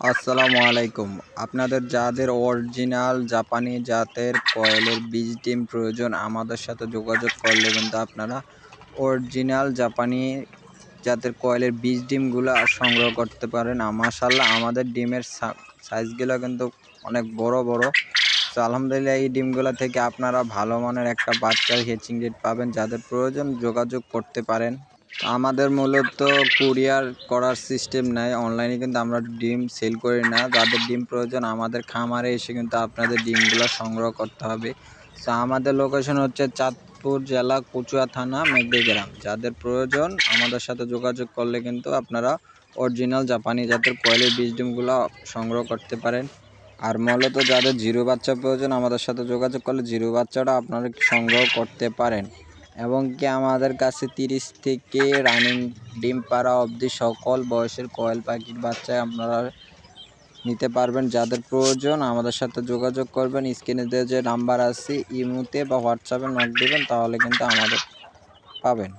আসসালামু আলাইকুম। আপনাদের যাদের অরিজিনাল জাপানি জাতের কয়েলের বীজ ডিম প্রয়োজন, আমাদের সাথে যোগাযোগ করলে কিন্তু আপনারা অরিজিনাল জাপানি জাতের কয়েলের বীজ ডিমগুলো সংগ্রহ করতে পারেন। মাশাল্লাহ আমাদের ডিমের সাইজগুলো কিন্তু অনেক বড় বড়। তো আলহামদুলিল্লাহ, এই ডিমগুলো থেকে আপনারা ভালো মানের একটা বাচ্চার হেচিং রেট পাবেন। যাদের প্রয়োজন যোগাযোগ করতে পারেন। আমাদের মূলত কুরিয়ার করার সিস্টেম নাই অনলাইনে কিন্তু আমরা ডিম সেল করি না। যাদের ডিম প্রয়োজন আমাদের খামারে এসে কিন্তু আপনাদের ডিমগুলো সংগ্রহ করতে হবে। তো আমাদের লোকেশন হচ্ছে চাঁদপুর জেলা কুচুয়া থানা মেঘদি গ্রাম যাদের প্রয়োজন আমাদের সাথে যোগাযোগ করলে কিন্তু আপনারা অরিজিনাল জাপানি জাতের কয়েলের বীজ ডিমগুলো সংগ্রহ করতে পারেন। আর মূলত যাদের জিরো বাচ্চা প্রয়োজন আমাদের সাথে যোগাযোগ করলে জিরো বাচ্চাটা আপনারা সংগ্রহ করতে পারেন। এবং কি আমাদের কাছে তিরিশ থেকে রানিং ডিম পাড়া অবধি সকল বয়সের কয়েল পাখির বাচ্চা আপনারা নিতে পারবেন। যাদের প্রয়োজন আমাদের সাথে যোগাযোগ করবেন। স্ক্রিনে দেওয়া যে নাম্বার আছে, ইমুতে বা হোয়াটসঅ্যাপে নোট দেবেন, তাহলে কিন্তু আমাদের পাবেন।